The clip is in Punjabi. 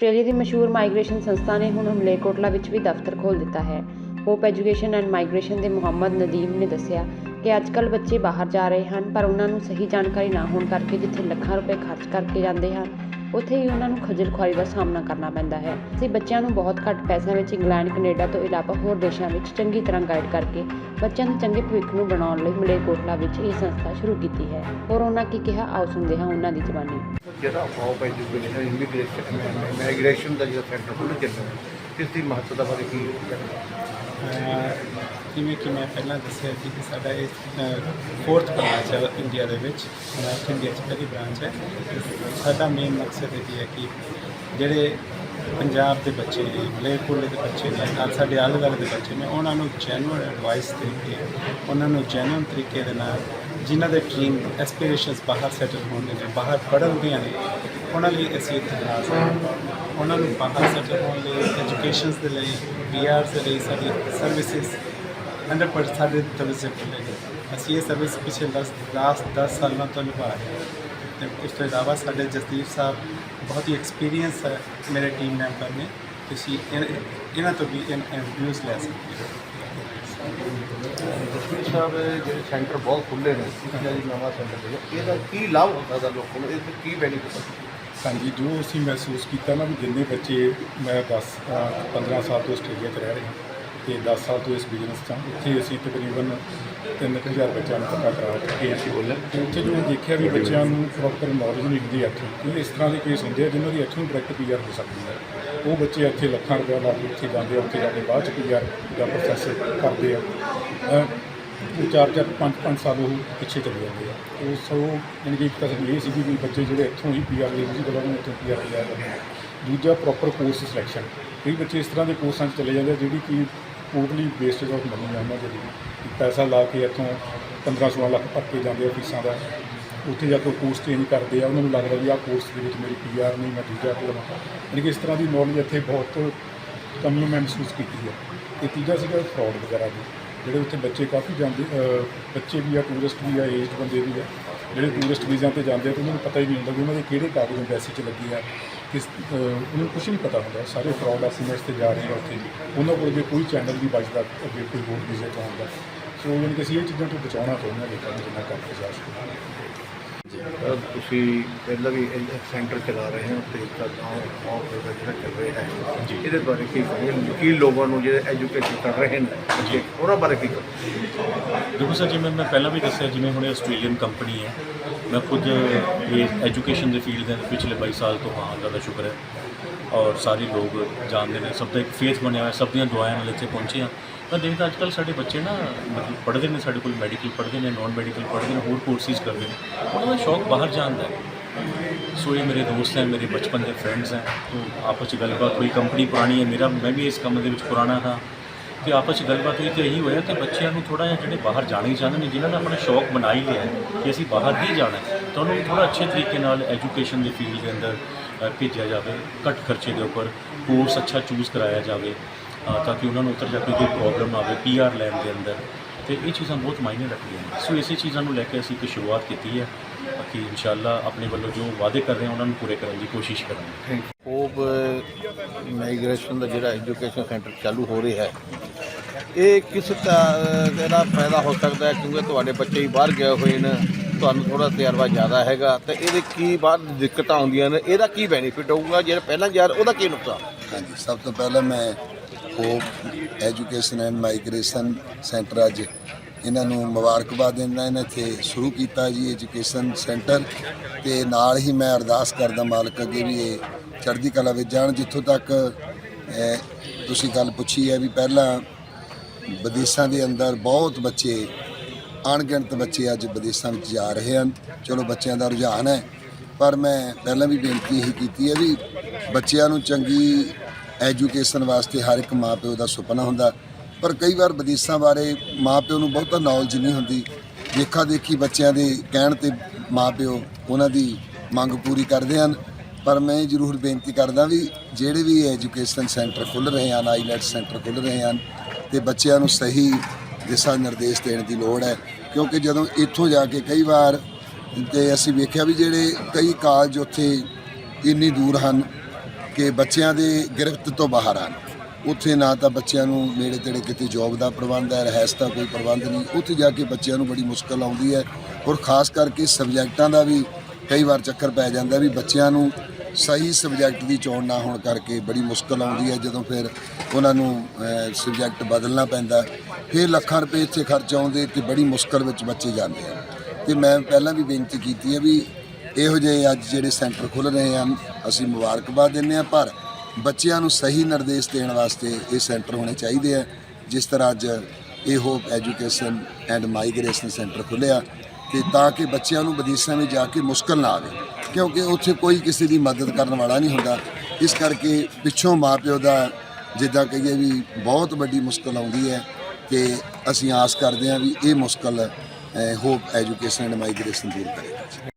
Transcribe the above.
ਆਸਟ੍ਰੇਲੀਆ ਦੀ ਮਸ਼ਹੂਰ ਮਾਈਗ੍ਰੇਸ਼ਨ ਸੰਸਥਾ ਨੇ ਹੁਣ ਮਲੇਰਕੋਟਲਾ ਵਿੱਚ ਵੀ ਦਫ਼ਤਰ ਖੋਲ੍ਹ ਦਿੱਤਾ ਹੈ। ਹੋਪ ਐਜੂਕੇਸ਼ਨ ਐਂਡ ਮਾਈਗ੍ਰੇਸ਼ਨ ਦੇ ਮੁਹੰਮਦ ਨਦੀਮ ਨੇ ਦੱਸਿਆ ਕਿ ਅੱਜਕੱਲ ਬੱਚੇ ਬਾਹਰ ਜਾ ਰਹੇ ਹਨ, ਪਰ ਉਹਨਾਂ ਨੂੰ ਸਹੀ ਜਾਣਕਾਰੀ ਨਾ ਹੋਣ ਕਰਕੇ ਜਿੱਥੇ ਲੱਖਾਂ ਰੁਪਏ ਖਰਚ ਕਰਕੇ ਜਾਂਦੇ ਹਨ ਉੱਥੇ ਹੀ ਉਹਨਾਂ ਨੂੰ ਖੱਜਲ ਖੁਆਰੀ ਦਾ ਸਾਹਮਣਾ ਕਰਨਾ ਪੈਂਦਾ ਹੈ। ਅਸੀਂ ਬੱਚਿਆਂ ਨੂੰ ਬਹੁਤ ਘੱਟ ਪੈਸਿਆਂ ਵਿੱਚ ਇੰਗਲੈਂਡ, ਕੈਨੇਡਾ ਤੋਂ ਇਲਾਵਾ ਹੋਰ ਦੇਸ਼ਾਂ ਵਿੱਚ ਚੰਗੀ ਤਰ੍ਹਾਂ ਗਾਈਡ ਕਰਕੇ ਬੱਚਿਆਂ ਦੇ ਚੰਗੇ ਭਵਿੱਖ ਨੂੰ ਬਣਾਉਣ ਲਈ ਮਲੇਰਕੋਟਲਾ ਵਿੱਚ ਇਹ ਸੰਸਥਾ ਸ਼ੁਰੂ ਕੀਤੀ ਹੈ। ਹੋਰ ਉਹਨਾਂ ਕੀ ਕਿਹਾ? ਆਓ ਸੁਣਦੇ ਹਾਂ ਉਹਨਾਂ ਦੀ ਜ਼ਬਾਨੀ ਜਿਹੜਾ ਹੋਪ ਐਜੂਕੇਸ਼ਨ ਇਮੀਗ੍ਰੇਸ਼ਨ ਮਾਈਗ੍ਰੇਸ਼ਨ ਦਾ ਜਿਹੜਾ ਸੈਂਟਰ ਖੁੱਲ੍ਹ ਚੱਲਿਆ। ਇਸ ਦੀ ਮਹੱਤਤਾ ਬਾਰੇ ਕੀ ਜਿਵੇਂ ਕਿ ਮੈਂ ਪਹਿਲਾਂ ਦੱਸਿਆ ਸੀ ਕਿ ਸਾਡਾ ਇਹ ਫੋਰਥ ਬ੍ਰਾਂਚ ਹੈ ਇੰਡੀਆ ਦੇ ਵਿੱਚ ਨਾਰਥ ਇੰਡੀਆ 'ਚ ਪਹਿਲੀ ਬ੍ਰਾਂਚ ਹੈ। ਸਾਡਾ ਮੇਨ ਮਕਸਦ ਇਹ ਹੈ ਕਿ ਜਿਹੜੇ ਪੰਜਾਬ ਦੇ ਬੱਚੇ ਨੇ, ਮਲੇਰਕੋਟਲੇ ਦੇ ਬੱਚੇ ਨੇ, ਨਾਲ ਸਾਡੇ ਆਲੇ ਦੁਆਲੇ ਦੇ ਬੱਚੇ ਨੇ, ਉਹਨਾਂ ਨੂੰ ਜੈਨੂਅਨ ਐਡਵਾਈਸ ਦੇ ਕੇ ਉਹਨਾਂ ਨੂੰ ਜੈਨੂਅਲ ਤਰੀਕੇ ਦੇ ਨਾਲ ਜਿਨ੍ਹਾਂ ਦੇ ਡ੍ਰੀਮ ਐਸਪੀਰੇਸ਼ਨਸ ਬਾਹਰ ਸੈਟਲ ਹੋਣ ਦੇ ਨੇ, ਬਾਹਰ ਪੜ੍ਹਨ ਦੀਆਂ ਨੇ, ਉਹਨਾਂ ਲਈ ਅਸੀਂ ਇੱਥੇ ਖਾਸ ਉਹਨਾਂ ਨੂੰ ਬਾਹਰ ਸੈਟਲ ਹੋਣ ਲਈ ਐਜੂਕੇਸ਼ਨਸ ਦੇ ਲਈ ਪੀਆਰ ਦੇ ਲਈ, ਸਾਡੀ ਸਰਵਿਸਿਜ਼ 100% ਸਾਡੇ ਤਰਫ ਨੇ। ਅਸੀਂ ਇਹ ਸਰਵਿਸ ਪਿਛਲੇ 10 ਲਾਸਟ 10 ਸਾਲਾਂ ਤੋਂ ਨਿਭਾ ਰਹੇ ਹਾਂ। ਤੇ ਉਸ ਤੋਂ ਇਲਾਵਾ ਸਾਡੇ ਜਸਦੀਪ ਸਾਹਿਬ ਬਹੁਤ ਹੀ ਐਕਸਪੀਰੀਅੰਸ ਹੈ, ਮੇਰੇ ਟੀਮ ਮੈਂਬਰ ਨੇ। ਤੁਸੀਂ ਇਨ- ਇਹਨਾਂ ਤੋਂ ਵੀ ਇਨਵਿਊਜ਼ ਲੈ ਸਕਦੇ ਹੋ। ਜਸਵੀਰ ਸਾਹਿਬ ਜਿਹੜੇ ਸੈਂਟਰ ਬਹੁਤ ਖੁੱਲ੍ਹੇ ਨੇ ਨਵਾਂ ਸੈਂਟਰ ਇਹਦਾ ਕੀ ਲਾਭ ਹੋ ਸਕਦਾ ਲੋਕਾਂ ਨੂੰ? ਇਹਦੇ ਕੀ ਬੈਨੀਫਿਟ ਹੈ ਹਾਂਜੀ ਜੋ ਅਸੀਂ ਮਹਿਸੂਸ ਕੀਤਾ ਨਾ ਵੀ ਜਿੰਨੇ ਬੱਚੇ ਮੈਂ 10 ਅ, 15 ਸਾਲ ਤੋਂ ਆਸਟ੍ਰੇਲੀਆ 'ਚ ਰਹਿ ਰਹੇ ਤੇ 10 ਸਾਲ ਤੋਂ ਇਸ ਬਿਜ਼ਨਸ 'ਚ ਹਾਂ ਇੱਥੇ ਅਸੀਂ ਤਕਰੀਬਨ 3000 ਬੱਚਿਆਂ ਨੂੰ ਪੱਕਾ ਕਰਾ ਚੁੱਕੇ ਹਾਂ ਤੇ ਉੱਥੇ ਜੋ ਦੇਖਿਆ ਵੀ ਬੱਚਿਆਂ ਨੂੰ ਪ੍ਰੋਪਰ ਨੌਲੇਜ ਨਹੀਂ ਹੁੰਦੀ ਇੱਥੇ ਇਸ ਤਰ੍ਹਾਂ ਦੇ ਕੇਸ ਹੁੰਦੇ ਆ ਜਿਨ੍ਹਾਂ ਦੀ ਇੱਥੋਂ ਡਾਇਰੈਕਟ ਪੀਆਰ ਹੋ ਸਕਦੀ ਹੈ। ਉਹ ਬੱਚੇ ਇੱਥੇ ਲੱਖਾਂ ਰੁਪਏ ਲਾ ਕੇ ਉੱਥੇ ਜਾਂਦੇ ਆ ਉੱਥੇ ਜਾ ਕੇ ਬਾਅਦ ਚ ਪੀਆਰ ਦਾ ਪ੍ਰੋਸੈਸ ਕਰਦੇ ਆ। ਅ, ਉਹ ਚਾਰ ਚਾਰ ਪੰਜ ਪੰਜ ਸਾਲ ਉਹ ਪਿੱਛੇ ਚਲੇ ਜਾਂਦੇ ਆ। ਉਹ ਸੋ ਯਾਨੀ ਕਿ ਇੱਕ ਤਾਂ ਇਹ ਸੀਗੀ ਵੀ ਬੱਚੇ ਜਿਹੜੇ ਇੱਥੋਂ ਹੀ ਪੀਆਰ ਦੇ ਸੀ ਬੜਾ ਨੂੰ ਇੱਥੋਂ ਪੀਆਰ ਲਿਆ ਕਰਦੇ ਦੂਜਾ ਪ੍ਰੋਪਰ ਕੋਰਸ ਸਿਲੈਕਸ਼ਨ ਕਈ ਬੱਚੇ ਇਸ ਤਰ੍ਹਾਂ ਦੇ ਕੋਰਸਾਂ 'ਚ ਚਲੇ ਜਾਂਦੇ ਆ ਜਿਹੜੀ ਕਿ ਟੋਟਲੀ ਵੇਸਟੇਜ ਆਫ ਮਨੀ ਆ ਉਹਨਾਂ ਦੇ ਲਈ। ਪੈਸਾ ਲਾ ਕੇ ਇੱਥੋਂ 15 16 ਲੱਖ ਭਰ ਕੇ ਜਾਂਦੇ ਆ ਫੀਸਾਂ ਦਾ। ਉੱਥੇ ਜਾ ਕੇ ਕੋਰਸ ਚੇਂਜ ਕਰਦੇ ਆ, ਉਹਨਾਂ ਨੂੰ ਲੱਗਦਾ ਵੀ ਆਹ ਕੋਰਸ ਦੇ ਵਿੱਚ ਮੇਰੀ ਪੀਆਰ ਨਹੀਂ, ਮੈਂ ਦੂਜਾ ਲਵਾਂ। ਯਾਨੀ ਕਿ ਇਸ ਤਰ੍ਹਾਂ ਦੀ ਨੌਲੇਜ ਇੱਥੇ ਬਹੁਤ ਕਮੀ ਮੈਂ ਮਹਿਸੂਸ ਕੀਤੀ ਹੈ। ਤੇ ਤੀਜਾ ਸੀਗਾ ਫਰਾਡ ਵਗੈਰਾ ਦੀ। ਜਿਹੜੇ ਉੱਥੇ ਬੱਚੇ ਕਾਫੀ ਜਾਂਦੇ ਅਹ, ਬੱਚੇ ਵੀ ਆ ਟੂਰਿਸਟ ਵੀ ਆ ਏਜਡ ਬੰਦੇ ਵੀ ਆ ਜਿਹੜੇ ਟੂਰਿਸਟ ਵੀਜ਼ਾ ਤੇ ਜਾਂਦੇ ਆ ਤੇ ਉਹਨਾਂ ਨੂੰ ਪਤਾ ਹੀ ਨਹੀਂ ਹੁੰਦਾ ਵੀ ਉਹਨਾਂ ਦੇ ਕਿਹੜੇ ਕਾਗਜ਼ ਐਮਬੈਸੀ 'ਚ ਲੱਗੇ ਆ ਕਿਸ ਅਹ, ਉਹਨਾਂ ਨੂੰ ਕੁਝ ਨਹੀਂ ਪਤਾ ਹੁੰਦਾ। ਸਾਰੇ ਫਰਾਡ ਐਸਟੀਮੇਟਸ ਤੇ ਜਾ ਰਹੇ ਆ ਉੱਥੇ। ਉਹਨਾਂ ਕੋਲ ਜੇ ਕੋਈ ਚੈਨਲ ਵੀ ਬਚਦਾ ਅੱਗੇ ਕੋਈ ਹੋਰ ਵੀਜ਼ੇ ਤੋਂ ਆਉਂਦਾ। ਸੋ ਉਹਨਾਂ ਕਿ ਅਸੀਂ ਇਹ ਚੀਜ਼ਾਂ ਤੋਂ ਬਚਾਉਣਾ ਚਾਹੁੰਦੇ ਹਾਂ ਲੋਕਾਂ ਨੂੰ ਜਿੰਨਾ ਕਰ ਜਾ ਸਕਦਾ ਤੁਸੀਂ ਪਹਿਲਾਂ ਵੀ ਸੈਂਟਰ ਚਲਾ ਰਹੇ ਹੋ ਤੇ ਇੱਕ ਗਾਉਂ ਗਾਉਂ ਦਾ ਜਿਹੜਾ ਚੱਲ ਰਿਹਾ ਹੈ। ਇਹਦੇ ਬਾਰੇ ਕੀ ਕਹੋਗੇ? ਕੀ ਲੋਕਾਂ ਨੂੰ ਜਿਹੜੇ ਐਜੂਕੇਸ਼ਨ ਕਰ ਰਹੇ ਨੇ ਉਹਨਾਂ ਬਾਰੇ ਕੀ ਕਹੋਗੇ? ਦੇਖੋ ਸਰ ਜਿਵੇਂ ਮੈਂ ਪਹਿਲਾਂ ਵੀ ਦੱਸਿਆ ਜਿਵੇਂ ਹੁਣ ਆਸਟ੍ਰੇਲੀਅਨ ਕੰਪਨੀ ਹੈ ਮੈਂ ਖੁਦ ਇਹ ਐਜੂਕੇਸ਼ਨ ਦੇ ਫੀਲਡ ਦੇ ਪਿਛਲੇ 22 ਸਾਲ ਤੋਂ ਹਾਂ ਅੱਲਾ ਦਾ ਸ਼ੁਕਰ ਹੈ। ਔਰ ਸਾਰੇ ਲੋਕ ਜਾਣਦੇ ਨੇ ਸਭ ਦਾ ਇੱਕ ਫੇਥ ਬਣਿਆ ਹੋਇਆ ਸਭ ਦੀਆਂ ਦੁਆਵਾਂ ਨਾਲ ਇੱਥੇ ਪਹੁੰਚੇ ਹਾਂ। ਮੈਂ ਦੇਖਦਾ ਅੱਜ ਕੱਲ ਸਾਡੇ ਬੱਚੇ ਨਾ ਮਤਲਬ ਪੜ੍ਹਦੇ ਨੇ, ਸਾਡੇ ਕੋਲ ਮੈਡੀਕਲ ਪੜ੍ਹਦੇ ਨੇ ਨਾਨ ਮੈਡੀਕਲ ਪੜ੍ਹਦੇ ਨੇ, ਹੋਰ ਕੋਰਸਿਸ ਕਰਦੇ ਨੇ। ਉਹਨਾਂ ਦਾ ਸ਼ੌਕ ਬਾਹਰ ਜਾਣ ਦਾ ਹੈ। ਸੋ ਇਹ ਮੇਰੇ ਦੋਸਤ ਹੈ, ਮੇਰੇ ਬਚਪਨ ਦੇ ਫਰੈਂਡਸ ਹੈ। ਤੋਂ ਆਪਸ ਵਿੱਚ ਗੱਲਬਾਤ ਹੋਈ ਕੰਪਨੀ ਪੁਰਾਣੀ ਹੈ, ਮੇਰਾ, ਮੈਂ ਵੀ ਇਸ ਕੰਮ ਦੇ ਵਿੱਚ ਪੁਰਾਣਾ ਹਾਂ। ਤੇ ਆਪਸ ਵਿੱਚ ਗੱਲਬਾਤ ਹੋਈ ਤੇ ਇਹੀ ਹੋਇਆ ਕਿ ਬੱਚਿਆਂ ਨੂੰ ਥੋੜਾ ਜਿਹਾ ਜਿਹੜੇ ਬਾਹਰ ਜਾਣਾ ਹੀ ਚਾਹੁੰਦੇ ਨੇ, ਜਿਨ੍ਹਾਂ ਨੇ ਆਪਣਾ ਸ਼ੌਕ ਬਣਾਈ ਲਿਆ ਕਿ ਅਸੀਂ ਬਾਹਰ ਹੀ ਜਾਣਾ ਤਾਂ ਉਹਨੂੰ ਨੂੰ ਥੋੜਾ ਅੱਛੇ ਤਰੀਕੇ ਨਾਲ ਐਜੂਕੇਸ਼ਨ ਦੇ ਫੀਲਡ ਦੇ ਅੰਦਰ ਭੇਜਿਆ ਜਾਵੇ, ਘੱਟ ਖਰਚੇ ਦੇ ਉੱਪਰ ਕੋਰਸ ਅੱਛਾ ਚੂਜ਼ ਕਰਾਇਆ ਜਾਵੇ। ਤਾਂ ਕਿ ਉਹਨਾਂ ਨੂੰ ਉੱਧਰ ਜਾ ਕੇ ਕੋਈ ਪ੍ਰੋਬਲਮ ਨਾ ਆਵੇ ਪੀਆਰ ਲੈਣ ਦੇ ਅੰਦਰ। ਤੇ ਇਹ ਚੀਜ਼ਾਂ ਬਹੁਤ ਮਾਇਨੇ ਰੱਖਦੀਆਂ ਨੇ। ਸੋ ਇਸੇ ਚੀਜ਼ਾਂ ਨੂੰ ਲੈ ਕੇ ਅਸੀਂ ਇੱਕ ਸ਼ੁਰੂਆਤ ਕੀਤੀ ਹੈ ਕਿ ਇਨਸ਼ਾਅੱਲਾ ਆਪਣੇ ਵੱਲੋਂ ਜੋ ਵਾਅਦੇ ਕਰ ਰਹੇ ਹਾਂ ਉਹਨਾਂ ਨੂੰ ਪੂਰੇ ਕਰਨ ਦੀ ਕੋਸ਼ਿਸ਼ ਕਰਾਂਗੇ। ਹੋਪ ਮਾਈਗ੍ਰੇਸ਼ਨ ਦਾ ਜਿਹੜਾ ਐਜੂਕੇਸ਼ਨ ਸੈਂਟਰ ਚਾਲੂ ਹੋ ਰਿਹਾ ਹੈ ਇਹ ਕਿਸ ਇਹਦਾ ਫਾਇਦਾ ਹੋ ਸਕਦਾ ਹੈ? ਕਿਉਂਕਿ ਤੁਹਾਡੇ ਬੱਚੇ ਹੀ ਬਾਹਰ ਗਏ ਹੋਏ ਨੇ ਤੁਹਾਨੂੰ ਥੋੜਾ ਤਜਰਬਾ ਜ਼ਿਆਦਾ ਹੈਗਾ ਤੇ ਇਹਦੇ ਕੀ ਬਾਹਰ ਦਿੱਕਤਾਂ ਆਉਂਦੀਆਂ ਨੇ? ਇਹਦਾ ਕੀ ਬੈਨੀਫਿਟ ਹੋਊਗਾ? ਜਿਹੜਾ ਪਹਿਲਾਂ ਯਾਰ ਉਹਦਾ ਕੀ ਨੁਕਸਾਨ? ਹਾਂਜੀ ਸਭ ਤੋਂ ਪਹਿਲਾਂ ਮੈਂ hope education and migration centre ਅੱਜ ਇਹਨਾਂ ਨੂੰ ਮੁਬਾਰਕਬਾਦ ਦਿੰਦਾ ਇਹਨਾਂ ਇੱਥੇ ਸ਼ੁਰੂ ਕੀਤਾ ਜੀ, ਐਜੂਕੇਸ਼ਨ ਸੈਂਟਰ। ਤੇ ਨਾਲ ਹੀ ਮੈਂ ਅਰਦਾਸ ਕਰਦਾ ਮਾਲਕ ਅੱਗੇ ਵੀ ਇਹ ਚੜ੍ਹਦੀ ਕਲਾ ਵਿੱਚ ਜਾਣ, ਜਿੱਥੋਂ ਤੱਕ ਤੁਸੀਂ ਗੱਲ ਪੁੱਛੀ ਹੈ ਵੀ ਪਹਿਲਾਂ ਵਿਦੇਸ਼ਾਂ ਦੇ ਅੰਦਰ ਬਹੁਤ ਬੱਚੇ, ਅਣਗਿਣਤ ਬੱਚੇ ਅੱਜ ਵਿਦੇਸ਼ਾਂ ਵਿੱਚ ਜਾ ਰਹੇ ਹਨ। ਚਲੋ ਬੱਚਿਆਂ ਦਾ ਰੁਝਾਨ ਹੈ, ਪਰ ਮੈਂ ਪਹਿਲਾਂ ਵੀ ਬੇਨਤੀ ਇਹੀ ਕੀਤੀ ਹੈ ਵੀ ਬੱਚਿਆਂ ਨੂੰ ਚੰਗੀ ਐਜੂਕੇਸ਼ਨ ਵਾਸਤੇ ਹਰ ਇੱਕ ਮਾਪਿਓ ਦਾ ਸੁਪਨਾ ਹੁੰਦਾ। ਪਰ ਕਈ ਵਾਰ ਵਿਦੇਸ਼ਾਂ ਬਾਰੇ ਮਾਪਿਓ ਨੂੰ ਬਹੁਤਾ ਨੌਲੇਜ ਨਹੀਂ ਹੁੰਦੀ। ਦੇਖਾ ਦੇਖੀ ਬੱਚਿਆਂ ਦੇ ਕਹਿਣ ਤੇ ਮਾਪਿਓ ਉਹਨਾਂ ਦੀ ਮੰਗ ਪੂਰੀ ਕਰਦੇ ਹਨ। ਪਰ ਮੈਂ ਜ਼ਰੂਰ ਬੇਨਤੀ ਕਰਦਾ ਵੀ ਜਿਹੜੇ ਵੀ ਐਜੂਕੇਸ਼ਨ ਸੈਂਟਰ ਖੁੱਲ ਰਹੇ ਹਨ ਆਈਲੈਟ ਸੈਂਟਰ ਖੁੱਲ ਰਹੇ ਹਨ, ਤੇ ਬੱਚਿਆਂ ਨੂੰ ਸਹੀ ਦਿਸ਼ਾ ਨਿਰਦੇਸ਼ ਦੇਣ ਦੀ ਲੋੜ ਹੈ। ਕਿਉਂਕਿ ਜਦੋਂ ਇੱਥੋਂ ਜਾ ਕੇ ਕਈ ਵਾਰ ਤੇ ਅਸੀਂ ਵੇਖਿਆ ਵੀ ਜਿਹੜੇ ਕਈ ਕਾਲਜ ਉੱਥੇ ਇੰਨੀ ਦੂਰ ਹਨ ਕਿ ਬੱਚਿਆਂ ਦੇ ਗ੍ਰਿਫਤ ਤੋਂ ਬਾਹਰ ਆਣ ਉੱਥੇ ਨਾ ਤਾਂ ਬੱਚਿਆਂ ਨੂੰ ਨੇੜੇ ਤੇੜੇ ਕਿਤੇ ਜੌਬ ਦਾ ਪ੍ਰਬੰਧ ਹੈ, ਰਹਿਸ ਦਾ ਕੋਈ ਪ੍ਰਬੰਧ ਨਹੀਂ। ਉੱਥੇ ਜਾ ਕੇ ਬੱਚਿਆਂ ਨੂੰ ਬੜੀ ਮੁਸ਼ਕਲ ਆਉਂਦੀ ਹੈ ਔਰ ਖਾਸ ਕਰਕੇ ਸਬਜੈਕਟਾਂ ਦਾ ਵੀ ਕਈ ਵਾਰ ਚੱਕਰ ਪੈ ਜਾਂਦਾ ਵੀ ਬੱਚਿਆਂ ਨੂੰ ਸਹੀ ਸਬਜੈਕਟ ਦੀ ਚੋਣ ਨਾ ਹੋਣ ਕਰਕੇ ਬੜੀ ਮੁਸ਼ਕਲ ਆਉਂਦੀ ਹੈ। ਜਦੋਂ ਫਿਰ ਉਹਨਾਂ ਨੂੰ ਸਬਜੈਕਟ ਬਦਲਣਾ ਪੈਂਦਾ। ਫਿਰ ਲੱਖਾਂ ਰੁਪਏ ਇੱਥੇ ਖਰਚ ਆਉਂਦੇ ਤੇ ਬੜੀ ਮੁਸ਼ਕਲ ਵਿੱਚ ਬੱਚੇ ਜਾਂਦੇ ਆ ਤੇ ਮੈਂ ਪਹਿਲਾਂ ਵੀ ਬੇਨਤੀ ਕੀਤੀ ਹੈ ਵੀ ਇਹੋ ਜਿਹੇ ਅੱਜ ਜਿਹੜੇ ਸੈਂਟਰ ਖੁੱਲ ਰਹੇ ਹਨ, ਅਸੀਂ ਮੁਬਾਰਕਬਾਦ ਦਿੰਦੇ ਹਾਂ, ਪਰ ਬੱਚਿਆਂ ਨੂੰ ਸਹੀ ਨਿਰਦੇਸ਼ ਦੇਣ ਵਾਸਤੇ ਇਹ ਸੈਂਟਰ ਹੋਣੇ ਚਾਹੀਦੇ ਆ, ਜਿਸ ਤਰ੍ਹਾਂ ਅੱਜ ਇਹ hope education and migration centre ਖੁੱਲਿਆ ਤੇ ਤਾਂ ਕਿ ਬੱਚਿਆਂ ਨੂੰ ਵਿਦੇਸ਼ਾਂ ਵਿੱਚ ਜਾ ਕੇ ਮੁਸ਼ਕਲ ਨਾ ਆਵੇ, ਕਿਉਂਕਿ ਉੱਥੇ ਕੋਈ ਕਿਸੇ ਦੀ ਮਦਦ ਕਰਨ ਵਾਲਾ ਨਹੀਂ ਹੁੰਦਾ। ਇਸ ਕਰਕੇ ਪਿੱਛੋਂ ਮਾਪਿਓ ਦਾ ਜਿੱਦਾਂ ਕਹੀਏ ਵੀ ਬਹੁਤ ਵੱਡੀ ਮੁਸ਼ਕਲ ਆਉਂਦੀ ਹੈ ਤੇ ਅਸੀਂ ਆਸ ਕਰਦੇ ਹਾਂ ਵੀ ਇਹ ਮੁਸ਼ਕਲ ਹੋਪ ਐਜੂਕੇਸ਼ਨ ਐਂਡ ਮਾਈਗ੍ਰੇਸ਼ਨ ਦੂਰ ਕਰੇਗਾ